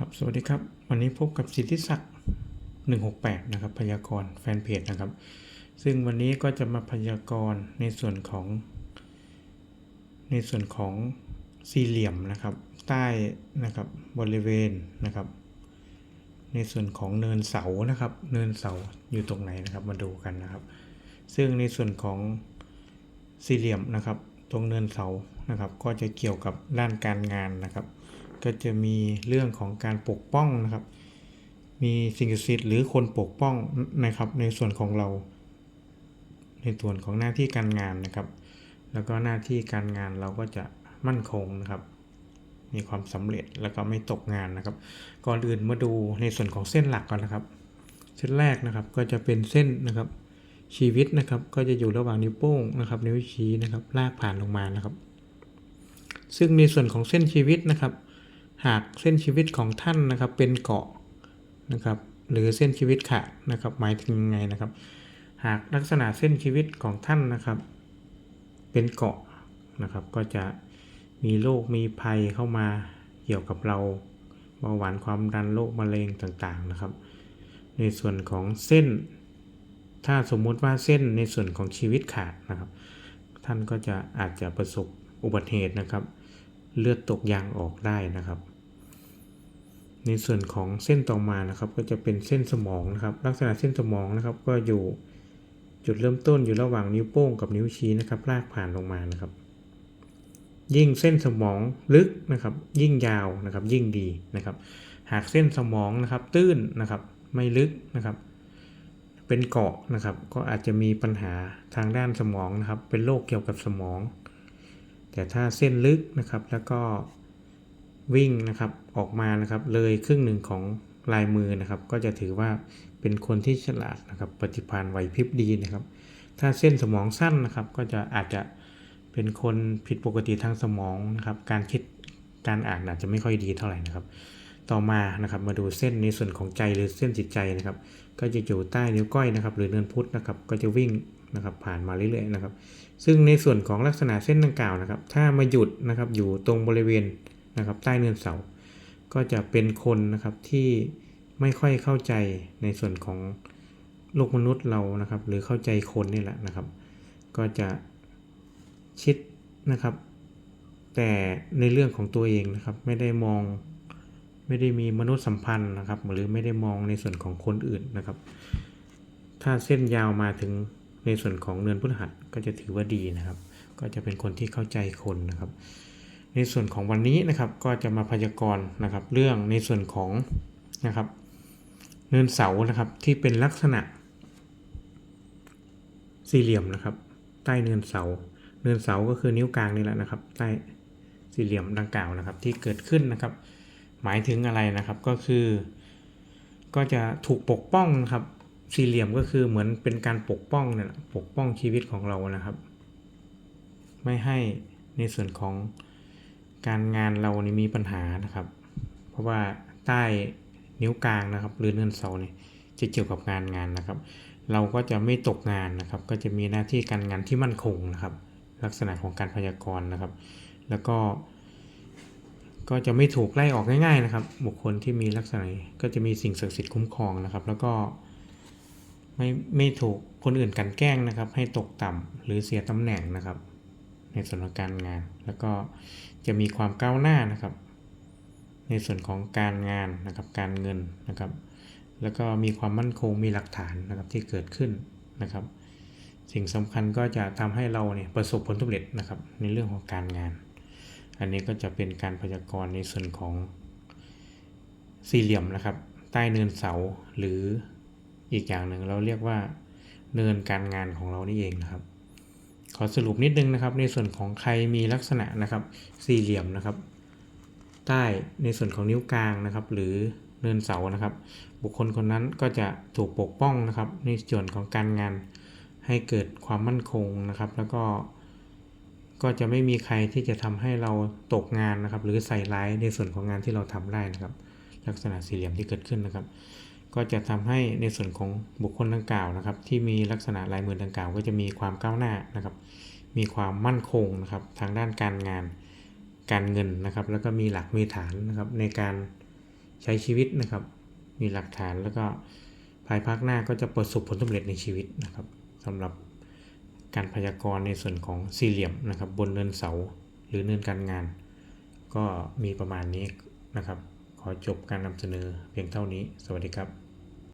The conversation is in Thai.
ครับ สวัสดีครับ วันนี้พบกับสิทธิศักดิ์168 นะครับ พยากรณ์แฟนเพจนะครับ ซึ่งวันนี้ก็จะมาพยากรณ์ในส่วนของ ในส่วนของสี่เหลี่ยมนะครับ ใต้นะครับบริเวณนะครับ ในส่วนของเนินเสานะครับ เนินเสาอยู่ตรงไหนนะครับ มาดูกันนะครับ ซึ่งในส่วนของสี่เหลี่ยมนะครับ ตรงเนินเสานะครับ ก็จะเกี่ยวกับด้านการงานนะครับ ก็จะมีเรื่องของการปกป้องนะครับ มีสิ่งศักดิ์สิทธิ์หรือคนปกป้องนะครับ ในส่วนของเรา ในส่วนของหน้าที่การงานนะครับ แล้วก็หน้าที่การงานเราก็จะมั่นคงนะครับ มีความสำเร็จแล้วก็ไม่ตกงานนะครับ ก่อนอื่นมาดูในส่วนของเส้นหลักก่อนนะครับ เส้นแรกนะครับก็จะเป็นเส้นนะครับ ชีวิตนะครับก็จะอยู่ระหว่างนิ้วโป้งนะครับ นิ้วชี้นะครับ ลากผ่านลงมานะครับซึ่งในส่วนของเส้นชีวิตนะครับ หากเส้นชีวิตของท่านนะครับเป็นเกาะนะครับหรือเส้นชีวิตขาดนะครับหมายถึงยังไงนะครับ หากลักษณะเส้นชีวิตของท่านนะครับ เป็นเกาะนะครับก็จะมีโรคมีภัยเข้ามาเกี่ยวกับเราเบาหวานความดันโรคมะเร็งต่างๆนะครับ ในส่วนของเส้น ถ้าสมมุติว่าเส้นในส่วนของชีวิตขาดนะครับ ท่านก็จะอาจจะประสบอุบัติเหตุนะครับ เลือดตกยางออกได้นะครับ ในส่วนของเส้นต่อมานะครับ ก็จะเป็นเส้นสมองนะครับ ลักษณะเส้นสมองนะครับ ก็อยู่จุดเริ่มต้นอยู่ระหว่างนิ้วโป้งกับนิ้วชี้นะครับ ลากผ่านลงมานะครับ ยิ่งเส้นสมองลึกนะครับ ยิ่งยาวนะครับ ยิ่งดีนะครับ หากเส้นสมองนะครับ ตื้นนะครับ ไม่ลึกนะครับ เป็นเกาะนะครับ ก็อาจจะมีปัญหาทางด้านสมองนะครับ เป็นโรคเกี่ยวกับสมอง แต่ถ้าเส้นลึกนะครับแล้วก็ วิ่งนะครับออกมานะครับเลยครึ่งหนึ่งของลายมือนะครับ ก็จะถือว่าเป็นคนที่ฉลาดนะครับปฏิภาณไหวพริบดีนะครับ ถ้าเส้นสมองสั้นนะครับ ก็จะอาจจะเป็นคนผิดปกติทางสมองนะครับ การคิดการอ่านอาจจะไม่ค่อยดีเท่าไหร่นะครับ ต่อมานะครับมาดูเส้นในส่วนของใจหรือเส้นจิตใจนะครับ ก็จะอยู่ใต้นิ้วก้อยนะครับ หรือเนินพุทธนะครับ ก็จะวิ่งนะครับผ่านมาเรื่อยๆนะครับ ซึ่งในส่วนของลักษณะเส้นดังกล่าวนะครับ ถ้ามาหยุดนะครับอยู่ตรงบริเวณ นะครับใต้เนินเสา ก็จะเป็นคนนะครับที่ไม่ค่อยเข้าใจในส่วนของโลกมนุษย์เรานะครับ หรือเข้าใจคนนี่แหละนะครับ ก็จะชิดนะครับ แต่ในเรื่องของตัวเองนะครับไม่ได้มองไม่ได้มีมนุษยสัมพันธ์นะครับ หรือไม่ได้มองในส่วนของคนอื่นนะครับ ถ้าเส้นยาวมาถึงในส่วนของเนินพุทธหัสก็จะถือว่าดีนะครับ ก็จะเป็นคนที่เข้าใจคนนะครับ ในส่วนของวันนี้นะครับก็จะมาพยากรณ์นะครับเรื่องในส่วนของนะครับเนินเสานะครับที่เป็นลักษณะ สี่เหลี่ยมนะครับ ใต้เนินเสา เนินเสาก็คือนิ้วกลางนี่แหละนะครับ ใต้สี่เหลี่ยมดังกล่าวนะครับ ที่เกิดขึ้นนะครับ หมายถึงอะไรนะครับก็คือ ก็จะถูกปกป้องนะครับ สี่เหลี่ยมก็คือเหมือนเป็นการปกป้องเนี่ยแหละปกป้องชีวิตของเรานะครับ ไม่ให้ในส่วนของ การงานเรานี่มีปัญหานะครับ เพราะว่าใต้นิ้วกลางนะครับหรือเนินเสาเนี่ยจะเกี่ยวกับงานงานนะครับ เราก็จะไม่ตกงานนะครับ ก็จะมีหน้าที่การงานที่มั่นคงนะครับ ลักษณะของการพยากรณ์นะครับ แล้วก็ ก็จะไม่ถูกไล่ออกง่าย ๆนะครับ บุคคลที่มีลักษณะก็จะมีสิ่งศักดิ์สิทธิ์คุ้มครองนะครับ แล้วก็ไม่ไม่ถูกคนอื่นกันแกล้งนะครับ ให้ตกต่ำหรือเสียตำแหน่งนะครับ ในส่วนของการงาน แล้วก็จะมีความก้าวหน้านะครับ ในส่วนของการงานนะครับการเงินนะครับ แล้วก็มีความมั่นคงมีหลักฐานนะครับที่เกิดขึ้นนะครับ สิ่งสำคัญก็จะทำให้เราเนี่ยประสบผลสำเร็จนะครับในเรื่องของการงาน อันนี้ก็จะเป็นการพยากรณ์ในส่วนของสี่เหลี่ยมนะครับ ใต้เนินเสาหรืออีกอย่างหนึ่งเราเรียกว่าเนินการงานของเรานี่เองนะครับ ขอสรุปนิดนึงนะครับ ในส่วนของใครมีลักษณะนะครับ สี่เหลี่ยมนะครับ ใต้ในส่วนของนิ้วกลางนะครับ หรือเนินเสานะครับ บุคคลคนนั้นก็จะถูกปกป้องนะครับ ในส่วนของการงานให้เกิดความมั่นคงนะครับ แล้วก็ ก็จะไม่มีใครที่จะทำให้เราตกงานนะครับ หรือใส่ร้ายในส่วนของงานที่เราทำได้นะครับ ลักษณะสี่เหลี่ยมที่เกิดขึ้นนะครับ ก็จะทำให้ในส่วนของบุคคลดังกล่าวนะครับ ที่มีลักษณะลายมือดังกล่าว ก็จะมีความก้าวหน้านะครับ มีความมั่นคงนะครับ ทางด้านการงานการเงินนะครับ แล้วก็มีหลักมีฐานนะครับในการใช้ชีวิตนะครับ มีหลักฐานแล้วก็ภายภาคหน้าก็จะประสบผลสำเร็จในชีวิตนะครับสำหรับการพยากรณ์ในส่วนของสี่เหลี่ยมนะครับ บนเนินเสาหรือเนินการงาน ก็มีประมาณนี้นะครับ ขอจบการนำเสนอเพียงเท่านี้ สวัสดีครับ